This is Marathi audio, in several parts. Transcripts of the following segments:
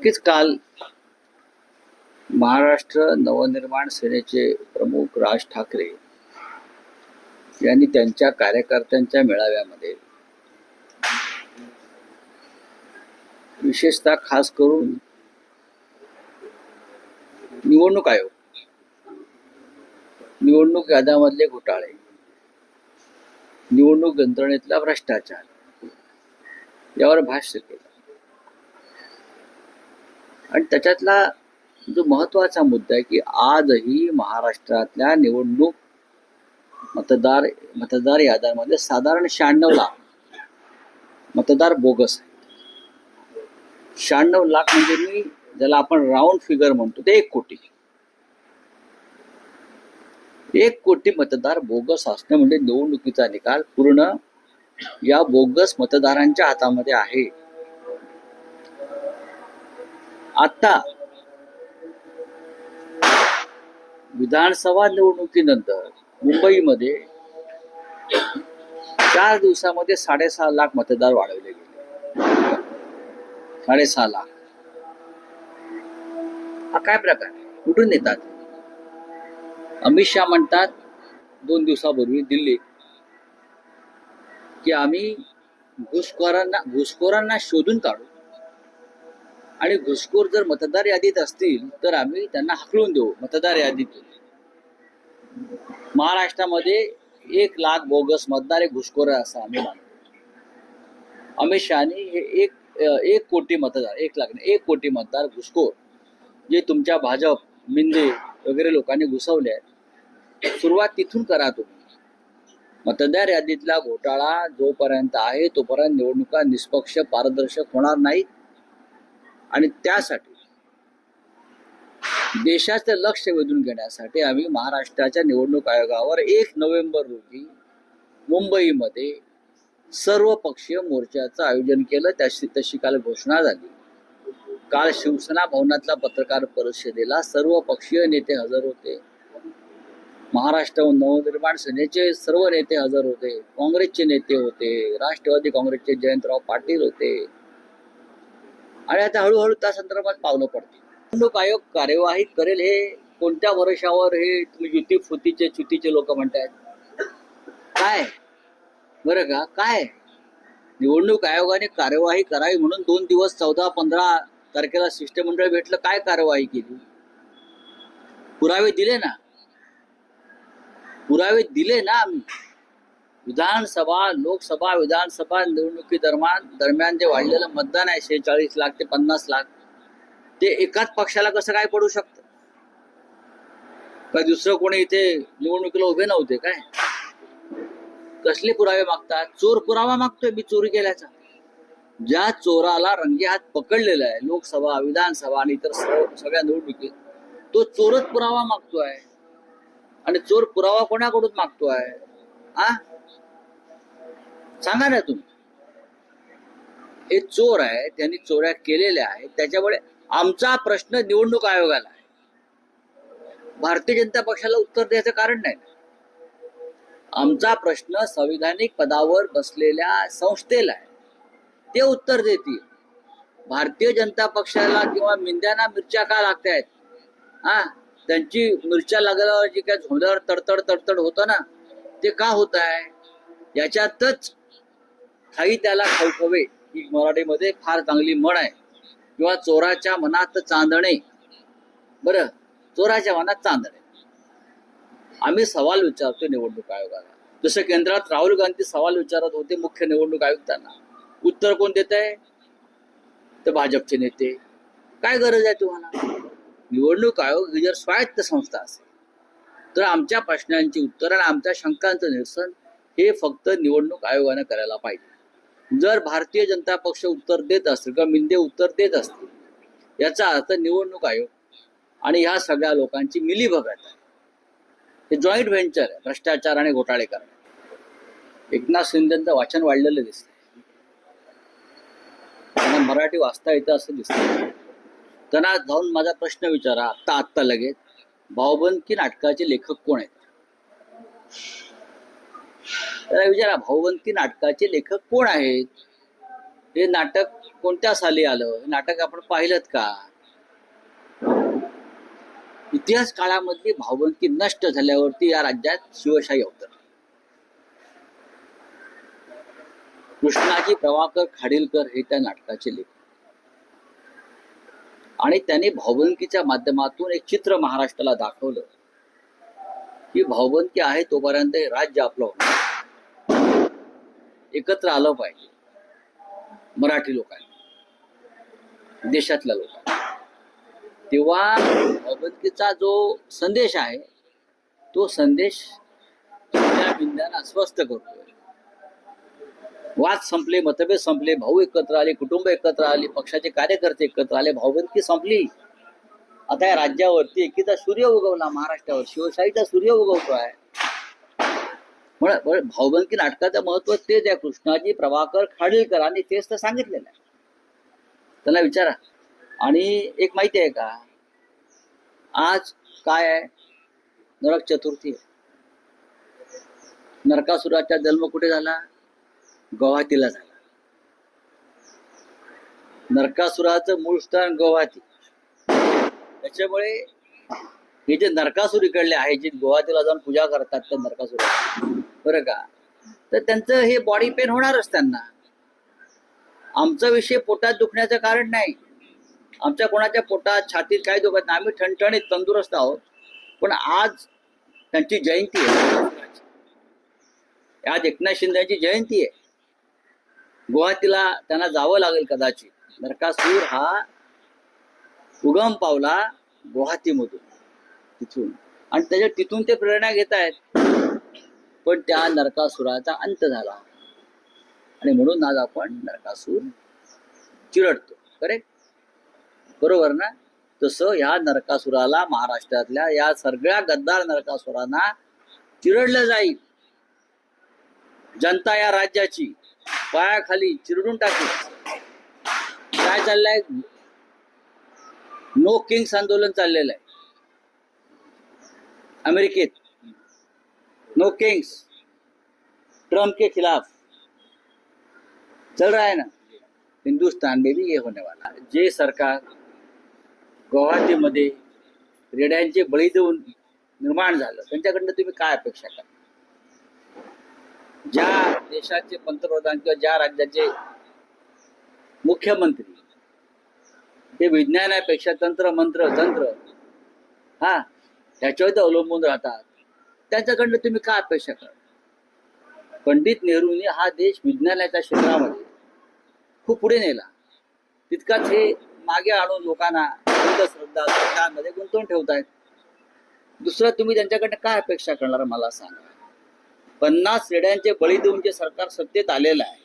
नक्कीच काल महाराष्ट्र नवनिर्माण सेनेचे प्रमुख राज ठाकरे यांनी त्यांच्या कार्यकर्त्यांच्या मेळाव्यामध्ये विशेषतः खास करून निवडणूक आयोग निवडणूक यादामधले घोटाळे निवडणूक यंत्रणेतला भ्रष्टाचार यावर भाष्य केलं. आणि त्याच्यातला जो महत्त्वाचा मुद्दा आहे की आजही महाराष्ट्रातल्या निवडणूक मतदार मतदार याद्यांमध्ये साधारण शहाण्णव लाख मतदार बोगस आहेत. शहाण्णव लाख म्हणजे मी ज्याला आपण राऊंड फिगर म्हणतो ते एक कोटी. एक कोटी मतदार बोगस असणं म्हणजे निवडणुकीचा निकाल पूर्ण या बोगस मतदारांच्या हातामध्ये आहे. आता विधानसभा निवडणुकीनंतर मुंबईमध्ये चार दिवसामध्ये साडेसहा लाख मतदार वाढवले गेले. साडेसहा लाख. हा काय प्रकार कुठून येतात अमित शहा म्हणतात दोन दिवसापूर्वी दिल्ली. की आम्ही घुसखोरांना घुसखोरांना शोधून काढू. आणि घुसखोर जर मतदार यादीत असतील तर आम्ही त्यांना हकलून देऊ मतदार यादीतून. महाराष्ट्रामध्ये एक लाख बोगस मतदार हे घुसखोर आहे असं आम्ही मानतो. अमित शहानी हे एक एक कोटी मतदार एक लाख एक कोटी मतदार घुसखोर जे तुमच्या भाजप मिंदे वगैरे लोकांनी घुसवले आहेत. सुरुवात तिथून करा तुम्ही. मतदार यादीतला घोटाळा जोपर्यंत आहे तोपर्यंत निवडणुका निष्पक्ष पारदर्शक होणार नाहीत. आणि त्यासाठी देशाचं लक्ष वेधून घेण्यासाठी आम्ही महाराष्ट्राच्या निवडणूक आयोगावर एक नोव्हेंबर रोजी मुंबईमध्ये सर्व पक्षीय मोर्चाचं आयोजन केलं. त्याशी तशी काल घोषणा झाली. काल शिवसेना भवनातल्या पत्रकार परिषदेला सर्व पक्षीय नेते हजर होते. महाराष्ट्र नवनिर्माण सेनेचे सर्व नेते हजर होते. काँग्रेसचे नेते होते. राष्ट्रवादी काँग्रेसचे जयंतराव पाटील होते. आणि आता हळूहळू त्या संदर्भात पावलं पडतील. निवडणूक आयोग कार्यवाही करेल हे कोणत्या वर्षावर हे तुम्ही युती फुतीचे चुतीचे लोक म्हणतायत? काय? बरं का? काय? निवडणूक आयोगाने कार्यवाही करावी म्हणून दोन दिवस चौदा पंधरा तारखेला शिष्टमंडळ भेटलं काय कार्यवाही केली? पुरावे दिले ना? पुरावे दिले ना आम्ही? विधानसभा लोकसभा विधानसभा निवडणुकी दरम्यान दरम्यान जे वाढलेलं मतदान आहे शेहेचाळीस लाख ते पन्नास लाख ते एकाच पक्षाला कसं काय पडू शकतं? काय दुसरं कोणी इथे निवडणुकीला उभे नव्हते काय? कसले पुरावे मागतात? चोर पुरावा मागतोय मी चोरी केल्याचा. ज्या चोराला रंगे हात पकडलेला आहे लोकसभा विधानसभा आणि इतर सगळ्या निवडणुकीत तो चोरच पुरावा मागतोय. आणि चोर पुरावा कोणाकडून मागतोय? हा सांगा ना तुम्ही. हे चोर आहे त्यांनी चोऱ्या केलेल्या आहेत त्याच्यामुळे आमचा प्रश्न निवडणूक आयोगाला आहे. भारतीय जनता पक्षाला उत्तर द्यायचं कारण नाही. आमचा प्रश्न संविधानिक पदावर बसलेल्या संस्थेला आहे. ते उत्तर देतील. भारतीय जनता पक्षाला किंवा मिंद्यांना मिरच्या का लागतायत? हा? त्यांची मिरच्या लागल्यावर जी काय झोंड्यावर तडतड तडतड होतं ना ते का होत आहे याच्यातच खाई त्याला खवखवे. ही मराठीमध्ये फार चांगली म्हण आहे. किंवा चोराच्या मनात चांदणे. बरं चोराच्या मनात चांदणे. आम्ही सवाल विचारतो निवडणूक आयोगाला. जसं केंद्रात राहुल गांधी सवाल विचारत होते मुख्य निवडणूक आयुक्तांना. उत्तर कोण देत आहे? तर भाजपचे नेते. काय गरज आहे तुम्हाला? निवडणूक आयोग ही जर स्वायत्त संस्था असेल तर आमच्या प्रश्नांची उत्तर आणि आमच्या शंकांचं निरसन हे फक्त निवडणूक आयोगाने करायला पाहिजे. जर भारतीय जनता पक्ष उत्तर देत असतील किंवा मिंदे उत्तर देत असतील याचा अर्थ निवडणूक आयोग आणि ह्या सगळ्या लोकांची मिलीभगत आहे. हे जॉईंट व्हेंचर आहे भ्रष्टाचार आणि घोटाळे करणे. एकनाथ शिंदेचं वाचन वाढलेलं दिसतंय. त्यांना मराठी वाचता येतं असं दिसतं त्यांना जाऊन माझा प्रश्न विचारा आत्ता आत्ता लगेच. भाऊबंदकी नाटकाचे लेखक कोण आहेत? विचारा भाऊवंती नाटकाचे लेखक कोण आहेत? हे नाटक कोणत्या साली आलं? हे नाटक आपण पाहिलं का? इतिहास काळामधली भावबंदकी नष्ट झाल्यावरती या राज्यात शिवशाही अवतर कृष्णाजी प्रभाकर खाडीलकर हे त्या नाटकाचे लेखक. आणि त्याने भावबंदकीच्या माध्यमातून एक चित्र महाराष्ट्राला दाखवलं. की भाववंती आहे तोपर्यंत हे राज्य आपलं होणार. एकत्र आलं पाहिजे. मराठी लोकांनी. देशातल्या लोकांनी. तेव्हा भावबंदकीचा जो संदेश आहे तो संदेश त्या बिंद्यानं अस्वस्थ करतो वाद संपले मतभेद संपले भाऊ एकत्र आले कुटुंब एकत्र आले पक्षाचे कार्यकर्ते एकत्र आले भाऊबंदकी संपली. आता या राज्यावरती एकीचा सूर्य उगवला महाराष्ट्रावर. शिवशाहीचा सूर्य उगवतो आहे म्हणून भावबंदकी नाटकाचं महत्त्व तेच आहे. कृष्णाजी प्रभाकर खाडीलकरांनी तेच तर सांगितलेलं आहे. त्यांना विचारा. आणि एक माहिती आहे का? आज काय आहे? नरक चतुर्थी आहे. नरकासुराचा जन्म कुठे झाला? गुवाहाटीला झाला. नरकासुराचं मूळ स्थान गुवाहाटी. त्याच्यामुळे हे जे नरकासूर इकडले आहे जे गुवाहाटीला जाऊन पूजा करतात त्या नरकासुरा बरं का? तर त्यांचं हे बॉडी पेन होणारच त्यांना. आमचा विषय पोटात दुखण्याचं कारण नाही. आमच्या कोणाच्या पोटात छातीत काय दुखत नाही. आम्ही ठणठणीत तंदुरुस्त आहोत. पण आज त्यांची जयंती आहे. आज एकनाथ शिंदेची जयंती आहे. गुवाहाटीला त्यांना जावं लागेल कदाचित. नरकासूर हा उगम पावला गुवाहाटीमधून तिथून. आणि त्याच्या तिथून ते प्रेरणा घेत आहेत पण त्या नरकासुराचा अंत झाला. आणि म्हणून आज आपण नरकासूर चिरडतो. करेक्ट बरोबर ना? तसं या नरकासुराला महाराष्ट्रातल्या या सगळ्या गद्दार नरकासुरांना चिरडलं जाईल. जनता या राज्याची पायाखाली चिरडून टाकेल. काय चाललंय? नो किंग्स आंदोलन चाललेलं आहे. अमेरिकेत. नो किंग्स ट्रम्प के खिलाफ चल रहा है ना? हिंदुस्तान में भी ये होने वाला है. जे सरकार गुवाहाटीमध्ये रेड्यांचे बळी देऊन निर्माण झालं त्यांच्याकडनं तुम्ही काय अपेक्षा करा ज्या देशाचे पंतप्रधान किंवा ज्या राज्याचे मुख्यमंत्री ते विज्ञानापेक्षा तंत्र मंत्र तंत्र हा ह्याच्यावर अवलंबून राहतात. त्यांच्याकडनं तुम्ही काय अपेक्षा करा पंडित नेहरूंनी हा देश विज्ञानाच्या क्षेत्रामध्ये खूप पुढे नेला. तितकाच हे मागे आणून लोकांना अंधश्रद्धा त्यामध्ये गुंतवून ठेवतायत. दुसरं तुम्ही त्यांच्याकडनं काय अपेक्षा करणार मला सांगा? पन्नास रेड्यांचे बळी देऊन जे सरकार सत्तेत आलेलं आहे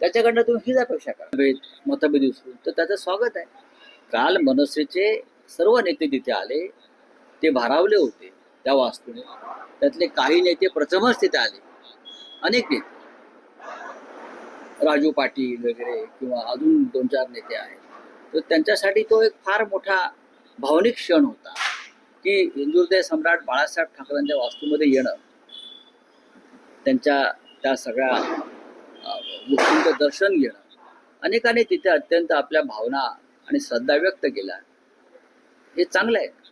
त्याच्याकडनं तुम्ही हीच अपेक्षा करा. मतभेद उचलून तर त्याचं स्वागत आहे. काल मनसेचे सर्व नेते तिथे आले ते भारावले होते. त्या वास्तूने त्यातले काही नेते प्रथमच तिथे आले. अनेक नेते. राजू पाटील वगैरे किंवा अजून दोन चार नेते आहेत. तर त्यांच्यासाठी तो एक फार मोठा भावनिक क्षण होता की हिंदुहृदय सम्राट बाळासाहेब ठाकरेंच्या वास्तूमध्ये येणं. त्यांच्या त्या सगळ्या गोष्टींचं दर्शन घेणं. अनेकांनी तिथे अत्यंत आपल्या भावना आणि श्रद्धा व्यक्त केल्या. हे चांगलं आहे.